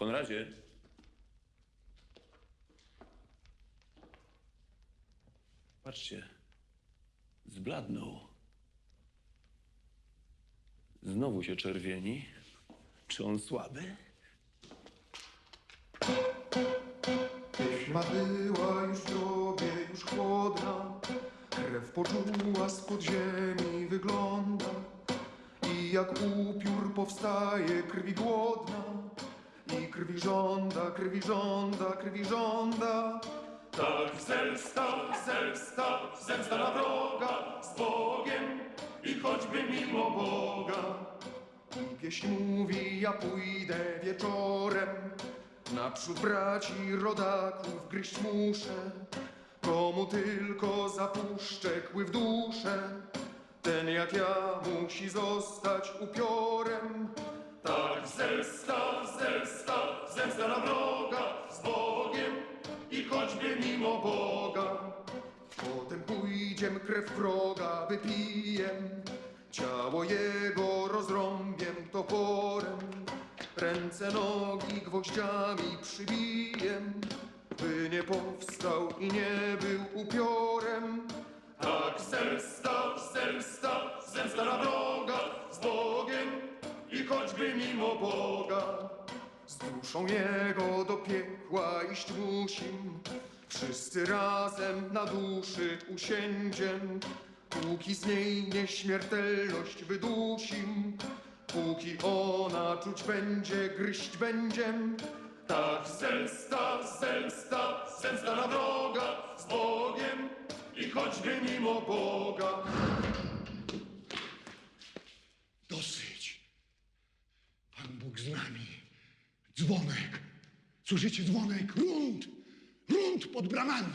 Konradzie. Patrzcie. Zbladnął. Znowu się czerwieni. Czy on słaby? Pieśma była już w grobie, już chłodna, krew poczuła spod ziemi wygląda. I jak upiór powstaje krwi głodna, i krwi żąda, krwi żąda, krwi żąda. Tak zemsta, zemsta, zemsta na wroga z Bogiem i choćby mimo Boga. I pieśń mówi, ja pójdę wieczorem Naprzód braci rodaków gryźć muszę Komu tylko zapuszczę kły w duszę Ten jak ja musi zostać upiorem Tak zemsta, zemsta, zemsta na wroga Z Bogiem i choćby mimo Boga. Potem pójdziem krew wroga wypijem Ciało jego rozrąbiem toporem. Ręce, nogi gwoździami przybijem By nie powstał i nie był upiorem. Tak zemsta, zemsta, zemsta na wroga Z Bogiem i choćby mimo Boga duszą jego do piekła iść musim Wszyscy razem na duszy usiędziem Póki z niej nieśmiertelność wydusim Póki ona czuć będzie, gryźć będziem Tak zemsta, zemsta, zemsta na wroga Z Bogiem i choćby mimo Boga Dosyć. Pan Bóg z nami. Dzwonek. Słyszycie dzwonek? Rund! Rund pod bramami.